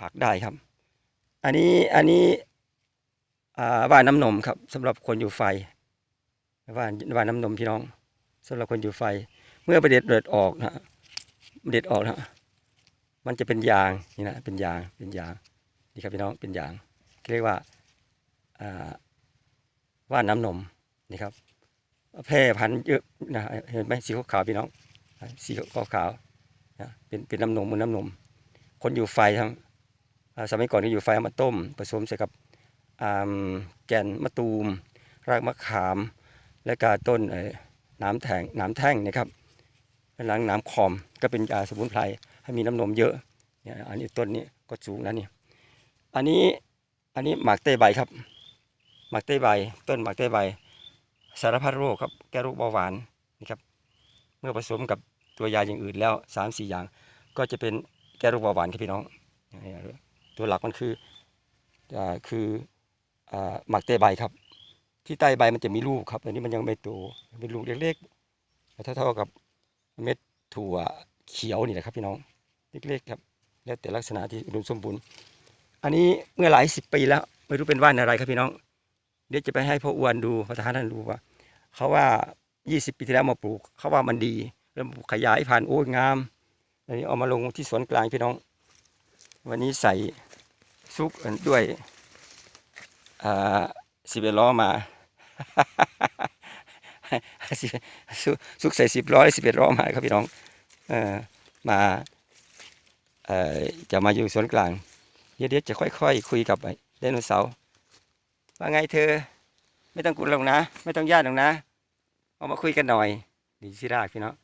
ผักได้ครับ อันนี้อันนี้ว่านน้ำนมครับสำหรับคนอยู่ไฟว่านว่านน้ำนมพี่น้องสำหรับคนอยู่ไฟ เมื่อไปเด็ดเด็ดออกนะเด็ดออกนะมันจะเป็นยางนี่นะเป็นยางเป็นยางนี่ครับพี่น้องเป็นยางเรียกว่าว่านน้ำนมนี่ครับแพร่พันธุ์เยอะนะเห็นไหมสีขาวพี่น้องสีขาวๆนะเป็นเป็นน้ำนมเหมันน้ำนม คนอยู่ไฟทั้ง สมัยก่อนที่อยู่ไฟเอามาต้ม ผสมใส่กับแกนมะตูม รากมะขาม และกาต้นน้ำแทงน้ำแท่งนะครับหลังน้ำคอมก็เป็นยาสมุนไพรให้มีน้ำนมเยอะเนี่ยอันนี้ต้นนี้ก็สูงนะนี่อันนี้อันนี้หมากเต้ใบครับ หมากเต้ใบ ต้นหมากเต้ใบ สารพัดโรคครับแก้โรคเบาหวานนะครับ เมื่อผสมกับตัวยาอย่างอื่นแล้วสามสี่อย่าง ก็จะเป็นแก้โรคเบาหวานครับพี่น้อง ตัวหลักมันคืออ่าคืออ่าหมักเตใบครับ ที่ใต้ใบมันจะมีลูกครับ อันนี้มันยังไม่โตเป็นลูกเล็กๆเท่าๆกับเม็ดถั่วเขียวนี่แหละครับพี่น้องเล็กๆครับ แล้วแต่ลักษณะที่อุดมสมบูรณ์ อันนี้เมื่อหลายสิบปีแล้ว ไม่รู้เป็นว่านอะไรครับพี่น้อง เดี๋ยวจะไปให้พ่ออ้วนดูพระทหารท่านดูว่าเขาว่า 20 ปีที่แล้วมาปลูก เขาว่ามันดี แล้วขยายพันโอ้ยงามอันนี้เอามาลงที่สวนกลางพี่น้อง วันนี้ใส่ ซุกด้วยสิบเอ็ดล้อมาซุกใส่สิบล้อสิบเอ็ดล้อมาครับพี่น้องอมาจะมาอยู่สวนกลางเดี๋ยวจะค่อยๆคุยกับไดโนเสาร์ว่าไงเธอ ไม่ต้องกลัวหรอกนะ ไม่ต้องญาติหรอกนะเอามาคุยกันหน่อยดีสิรากพี่เนาะ